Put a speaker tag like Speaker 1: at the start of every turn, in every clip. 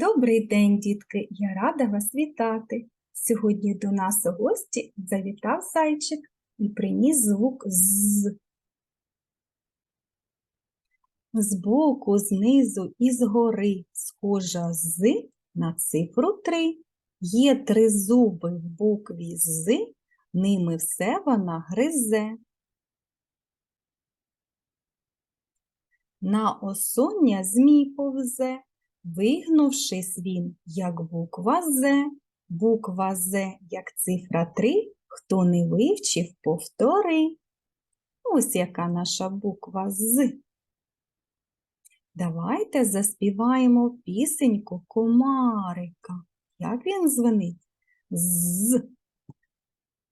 Speaker 1: Добрий день, дітки! Я рада вас вітати. Сьогодні до нас у гості завітав зайчик і приніс звук з. Збоку, знизу і згори схожа з на цифру 3. Є три зуби в букві з, ними все вона гризе. На осоння змій повзе, вигнувшись він, як буква З. Буква З, як цифра 3, хто не вивчив, повтори. Ось яка наша буква З. Давайте заспіваємо пісеньку комарика. Як він дзвонить? З.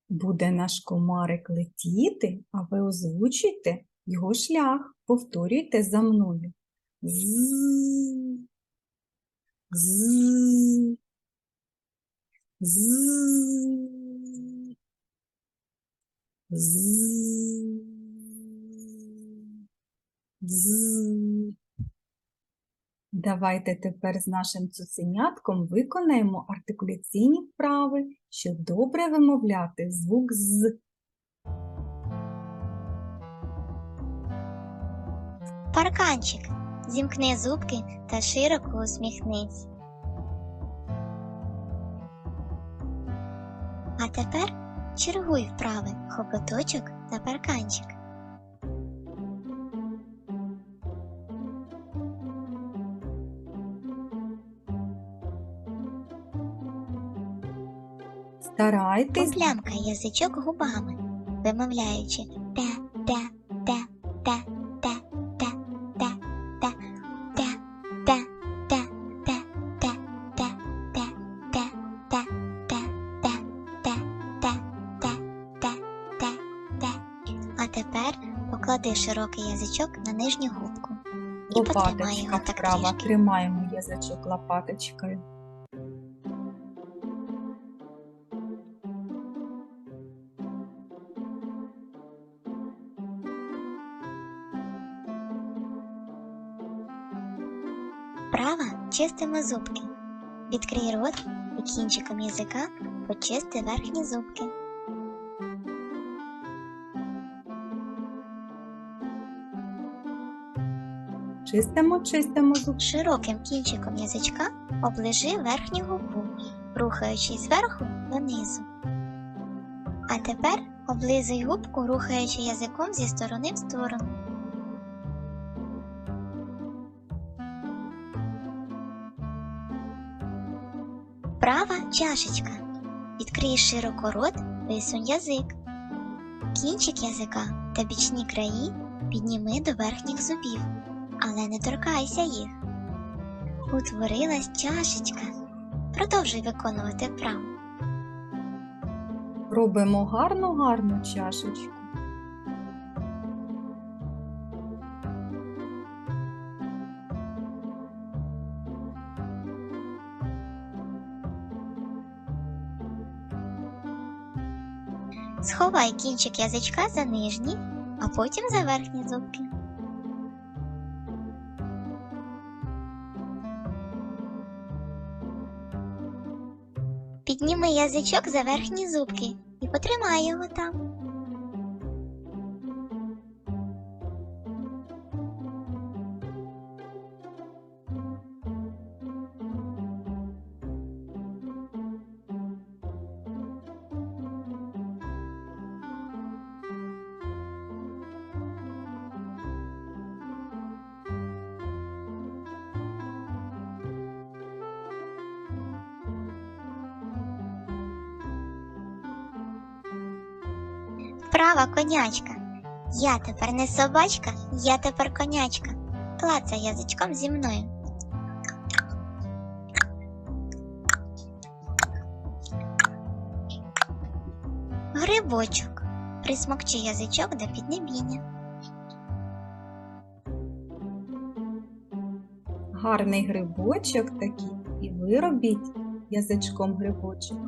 Speaker 1: Буде наш комарик летіти, а ви озвучуйте його шлях. Повторюйте за мною. З. З. Давайте тепер з нашим цуценятком виконаємо артикуляційні вправи, щоб добре вимовляти звук з.
Speaker 2: Парканчик. Зімкни зубки та широко усміхнись. А тепер чергуй вправи хокоточок та парканчик.
Speaker 1: Старайтесь
Speaker 2: Поплямкай язичок губами, вимовляючи те, те, поклади широкий язичок на нижню губку і потримай його так
Speaker 1: вправа.
Speaker 2: трішки.
Speaker 1: Тримаємо язичок лопаточкою.
Speaker 2: Права чистимо зубки. Відкрий рот і кінчиком язика почисти верхні зубки.
Speaker 1: Чистимо, чистимо зуб.
Speaker 2: Широким кінчиком язичка оближи верхню губу, рухаючись зверху донизу. А тепер облизуй губку, рухаючи язиком зі сторони в сторону. Права чашечка. Відкрий широко рот, висунь язик. Кінчик язика та бічні краї підніми до верхніх зубів, але не торкайся їх. Утворилась чашечка. Продовжуй виконувати вправу.
Speaker 1: Робимо гарну гарну чашечку.
Speaker 2: Сховай кінчик язичка за нижні, а потім за верхні зубки. Підніми язичок за верхні зубки і потримай його там. Права конячка. Я тепер не собачка, я тепер конячка. Клацай язичком зі мною. Грибочок. Присмокчи язичок до піднебіння.
Speaker 1: Гарний грибочок такий. І ви робіть язичком грибочок.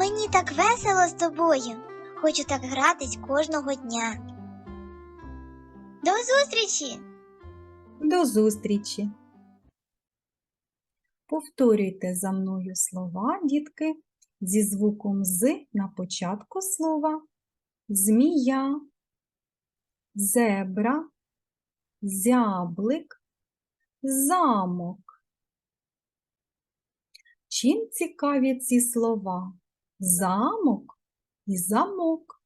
Speaker 2: Мені так весело з тобою. Хочу так гратись кожного дня. До зустрічі!
Speaker 1: До зустрічі! Повторюйте за мною слова, дітки, зі звуком з на початку слова. Змія, зебра, зяблик, замок. Чим цікаві ці слова? Замок і замок.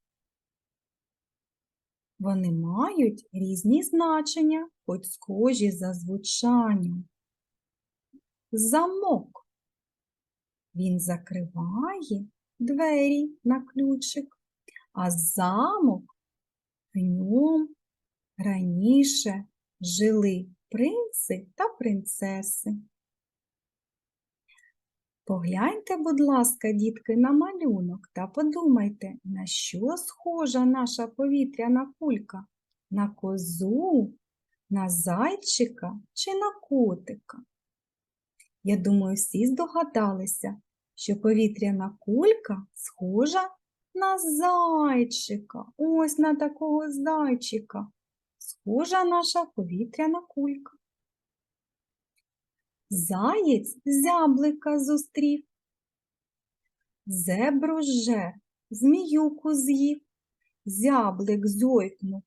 Speaker 1: Вони мають різні значення, хоч схожі за звучанням. Замок. Він закриває двері на ключик, а замок в ньому раніше жили принци та принцеси. Погляньте, будь ласка, дітки, на малюнок та подумайте, на що схожа наша повітряна кулька? На козу, на зайчика чи на котика? Я думаю, всі здогадалися, що повітряна кулька схожа на зайчика. Ось на такого зайчика. Схожа наша повітряна кулька. Заєць зяблика зустрів. Зебру же зміюку з'їв, зяблик зойкнув.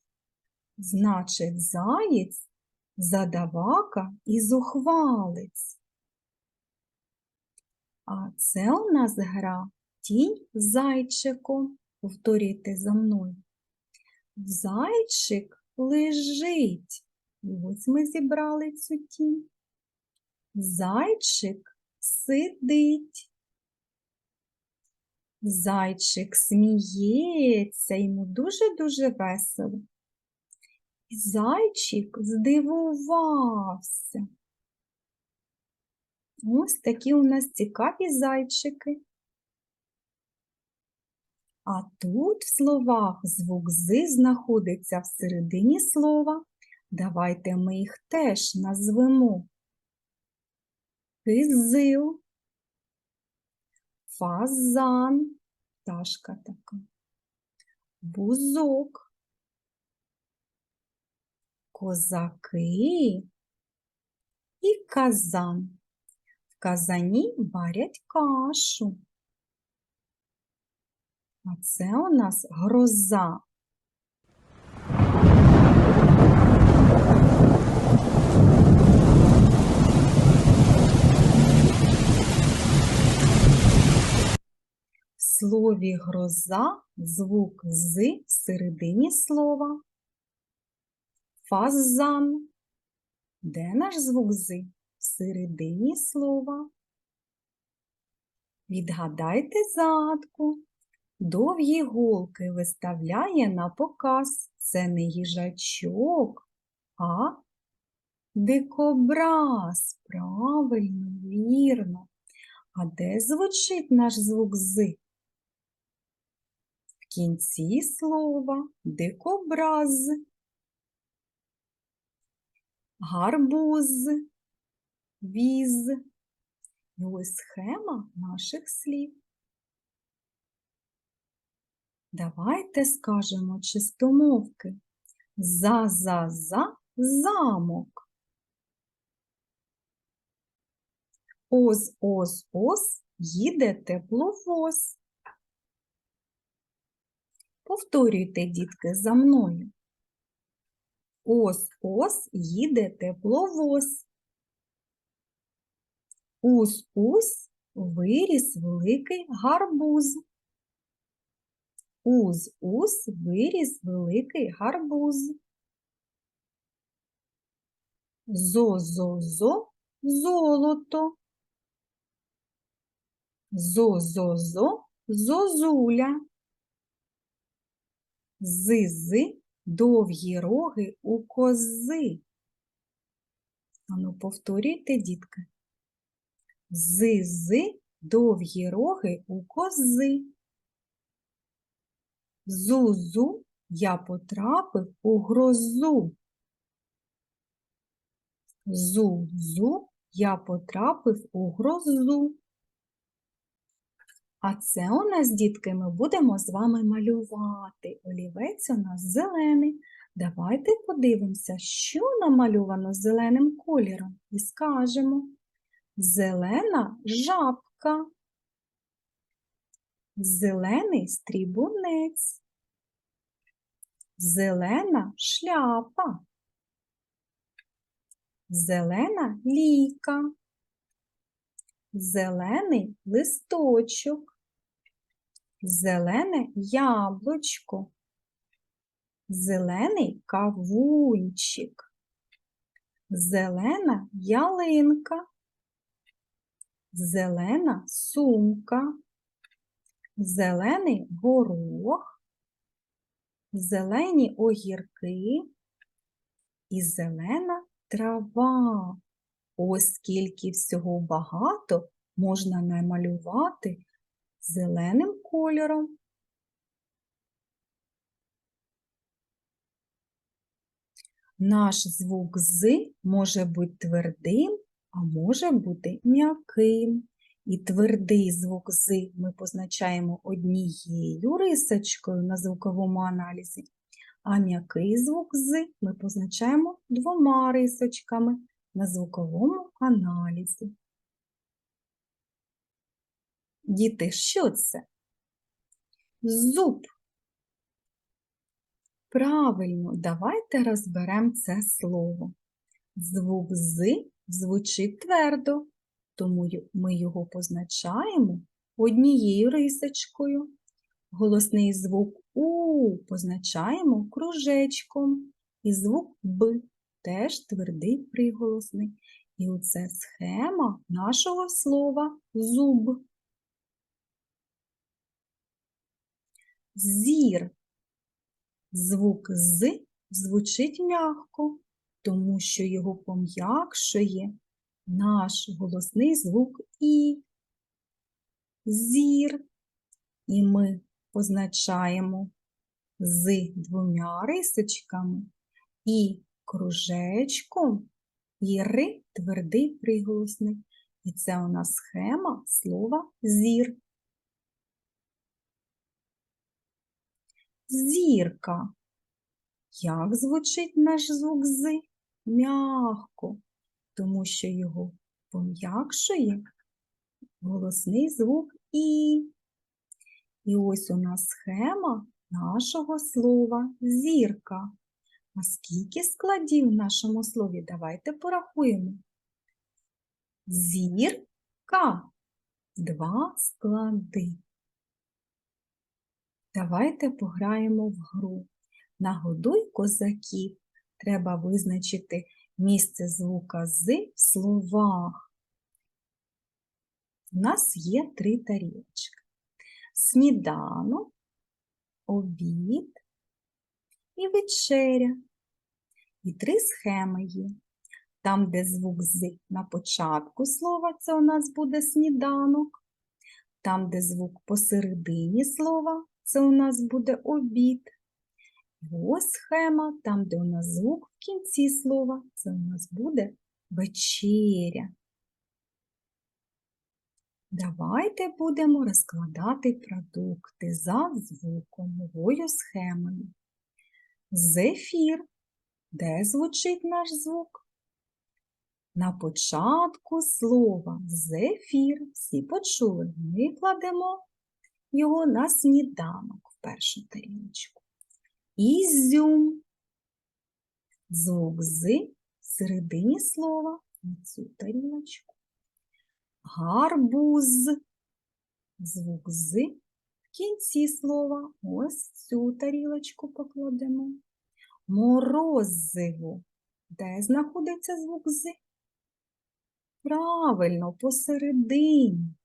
Speaker 1: Значить, заєць задавака і зухвалець. А це у нас гра тінь зайчиком. Повторюйте за мною. Зайчик лежить. І ось ми зібрали цю тінь. Зайчик сидить. Зайчик сміється, йому дуже-дуже весело. Зайчик здивувався. Ось такі у нас цікаві зайчики. А тут в словах звук «з» знаходиться всередині слова. Давайте ми їх теж назвемо. Кизил, фазан, пташка така, бузок, козаки і казан. В казані варять кашу. А це у нас гроза. В слові гроза звук з всередині слова. Фазан. Де наш звук з? Всередині слова. Відгадайте загадку. Довгі голки виставляє на показ. Це не їжачок, а дикобраз. Правильно, вірно. А де звучить наш звук з? Кінці слова дикобраз. Гарбуз, віз. І ось схема наших слів. Давайте скажемо чистомовки. За-за-за замок. Оз-оз-оз їде тепловоз. Повторюйте, дітки, за мною. Ось-ось їде тепловоз. Ус-ус виріс великий гарбуз. Уз-ус виріс великий гарбуз. Зо-зо-зо золото. Зо-зо-зо зозуля. Зи-зи довгі роги у кози. Ану, повторюйте, дітки. Зи-зи довгі роги у кози. Зу-зу я потрапив у грозу. Зу-зу я потрапив у грозу. А це у нас, дітки, ми будемо з вами малювати. Олівець у нас зелений. Давайте подивимося, що намальовано зеленим кольором, і скажемо. Зелена жабка. Зелений стрібунець. Зелена шляпа. Зелена лійка. Зелений листочок. Зелене яблучко. Зелений кавунчик. Зелена ялинка. Зелена сумка. Зелений горох. Зелені огірки і зелена трава. Ось скільки всього багато можна намалювати зеленим кольором. Наш звук з може бути твердим, а може бути м'яким. І твердий звук з ми позначаємо однією рисочкою на звуковому аналізі, а м'який звук з ми позначаємо двома рисочками на звуковому аналізі. Діти, що це? Зуб. Правильно, давайте розберемо це слово. Звук з звучить твердо, тому ми його позначаємо однією рисочкою. Голосний звук У позначаємо кружечком, і звук Б теж твердий приголосний. І оце схема нашого слова зуб. Зір. Звук з звучить м'яко, тому що його пом'якшує наш голосний звук І. Зір. І ми позначаємо з двома рисочками і кружечком, і твердий приголосний. І це у нас схема слова зір. Зірка. Як звучить наш звук з? М'ягко, тому що його пом'якшує голосний звук І. І ось у нас схема нашого слова зірка. А скільки складів в нашому слові? Давайте порахуємо. Зірка. Два склади. Давайте пограємо в гру. Нагодуй козаків. Треба визначити місце звука з в словах. У нас є три тарілочки. Сніданок, обід і вечеря. І три схеми є. Там, де звук з на початку слова, це у нас буде сніданок. Там, де звук посередині слова, це у нас буде обід. І Ось схема, там, де у нас звук в кінці слова, це у нас буде вечеря. Давайте будемо розкладати продукти за звуком новою схемою. Зефір. Де звучить наш звук? На початку слова зефір. Всі почули. Ми кладемо його на сніданок в першу тарілочку. Ізюм. Звук з всередині слова на цю тарілочку. Гарбуз. Звук з в кінці слова. Ось цю тарілочку покладемо. Морозиво. Де знаходиться звук з? Правильно, посередині.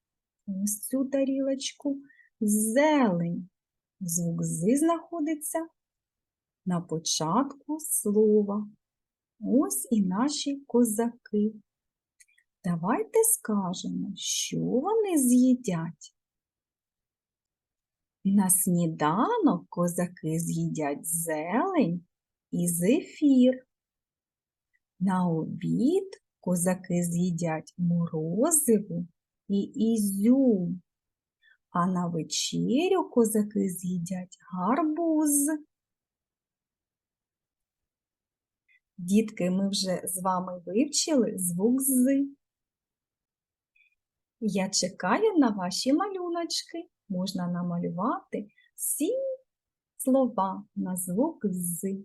Speaker 1: Ось цю тарілочку. Зелень. Звук з знаходиться на початку слова. Ось і наші козаки. Давайте скажемо, що вони з'їдять. На сніданок козаки з'їдять зелень і зефір. На обід козаки з'їдять морозиво і ізюм. а на вечерю козаки з'їдять гарбуз. Дітки, ми вже з вами вивчили звук з. Я чекаю на ваші малюночки. Можна намалювати всі слова на звук з.